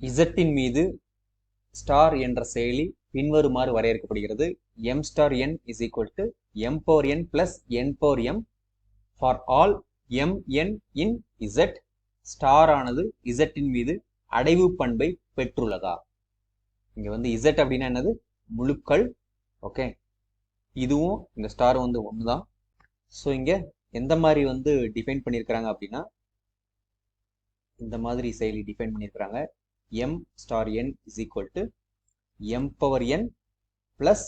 இசட்டின் மீது ஸ்டார் என்ற செயலி பின்வருமாறு வரையறுக்கப்படுகிறது. M star N is equal to M power N plus N power M for all M N in Z star ஆனது இசட்டின் மீது அடைவு பண்பை பெற்றுள்ளதா? இங்க வந்து இசட் அப்படின்னா என்னது? முழுக்கள். ஓகே இதுவும் இந்த ஸ்டார் வந்து ஒன்று தான் ஸோ இங்கே எந்த மாதிரி வந்து டிஃபைன் பண்ணியிருக்கிறாங்க அப்படின்னா இந்த மாதிரி செயலி டிஃபைன் பண்ணியிருக்கிறாங்க M star N is equal to M power N plus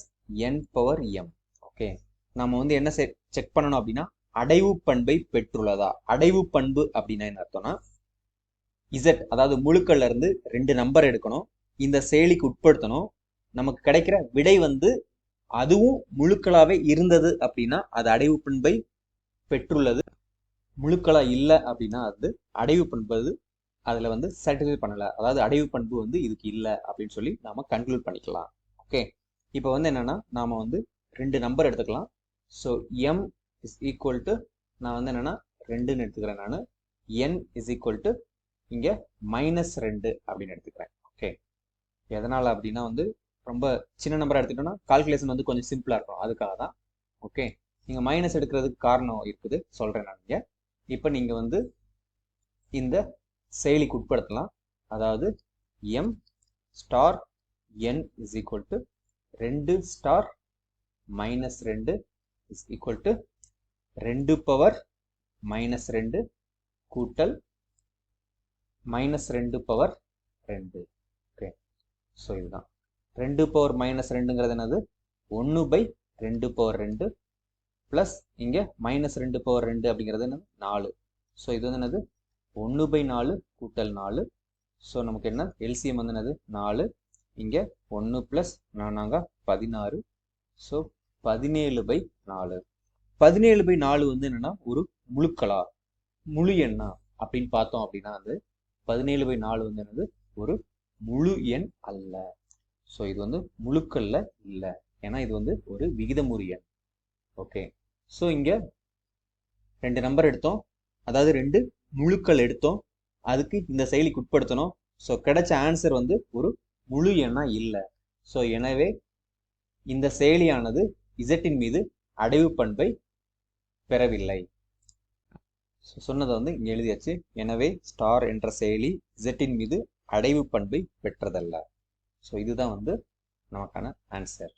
N power M okay நம்ம வந்து என்ன செக் பண்ணணும் அப்படின்னா அடைவு பண்பை பெற்றுள்ளதா? அடைவு பண்பு அப்படின்னா என்ன அர்த்தம்னா இசட் அதாவது முழுக்கள்ல இருந்து ரெண்டு நம்பர் எடுக்கணும். இந்த செயலிக்கு உட்படுத்தணும். நமக்கு கிடைக்கிற விடை வந்து அதுவும் முழுக்களாவே இருந்தது அப்படின்னா அது அடைவு பண்பை பெற்றுள்ளது. முழுக்களா இல்லை அப்படின்னா அது அடைவு பண்பது அதில் வந்து சாட்டிஸ்ஃபை பண்ணலை. அதாவது அடைவு பண்பு வந்து இதுக்கு இல்லை அப்படின்னு சொல்லி நாம கன்க்ளூட் பண்ணிக்கலாம். ஓகே இப்போ வந்து என்னென்னா நாம் வந்து ரெண்டு நம்பர் எடுத்துக்கலாம். So M is equal to நான் வந்து என்னென்னா ரெண்டுன்னு எடுத்துக்கிறேன் நான். என் இஸ் ஈக்குவல் டு இங்கே மைனஸ் ரெண்டு அப்படின்னு எடுத்துக்கிறேன். ஓகே எதனால் அப்படின்னா வந்து ரொம்ப சின்ன நம்பராக எடுத்துக்கிட்டோம்னா கால்குலேஷன் வந்து கொஞ்சம் சிம்பிளாக இருக்கும். அதுக்காக தான். ஓகே நீங்கள் மைனஸ் எடுக்கிறதுக்கு காரணம் இருக்குது. சொல்கிறேன் நான் இங்கே. இப்போ நீங்கள் வந்து இந்த செயலிக்கு உட்படுத்தலாம். அதாவது M star N is equal to ரெண்டு ஸ்டார் மைனஸ் ரெண்டு இஸ் ஈக்குவல் டு ரெண்டு பவர் மைனஸ் ரெண்டு கூட்டல் மைனஸ் ரெண்டு பவர் ரெண்டு. ஓகே ஸோ இதுதான். ரெண்டு பவர் மைனஸ் ரெண்டுங்கிறது என்னது? ஒன்று பை ரெண்டு பவர் ரெண்டு ப்ளஸ் இங்கே மைனஸ் ரெண்டு பவர் ரெண்டு அப்படிங்கிறது என்னது? நாலு. ஸோ இது வந்து என்னது? ஒன்று பை நாலு கூட்டல் நாலு. ஸோ நமக்கு என்ன? எல்சிஎம் வந்து என்னது? நாலு. இங்கே ஒன்று ப்ளஸ் நானாங்க பதினாறு. ஸோ பதினேழு பை நாலு. பதினேழு பை நாலு வந்து என்னென்னா ஒரு முழுக்களா முழு எண்ணா? அப்படின்னு பார்த்தோம் அப்படின்னா வந்து பதினேழு பை நாலு வந்து என்னது? ஒரு முழு எண் அல்ல. ஸோ இது வந்து முழுக்கல்ல இல்லை. ஏன்னா இது வந்து ஒரு விகிதமுறு எண். ஓகே ஸோ இங்கே ரெண்டு நம்பர் எடுத்தோம். அதாவது ரெண்டு முழுக்கள் எடுத்தோம். அதுக்கு இந்த செயலிக்கு உட்படுத்தணும். ஸோ கிடைச்ச ஆன்சர் வந்து ஒரு முழு எண்ணா இல்லை. ஸோ எனவே இந்த செயலியானது இசட்டின் மீது அடைவு பண்பை பெறவில்லை. சொன்னதை வந்து இங்கே எழுதியாச்சு. எனவே ஸ்டார் என்ற செயலி இசட்டின் மீது அடைவு பண்பை பெற்றதல்ல. ஸோ இதுதான் வந்து நமக்கான ஆன்சர்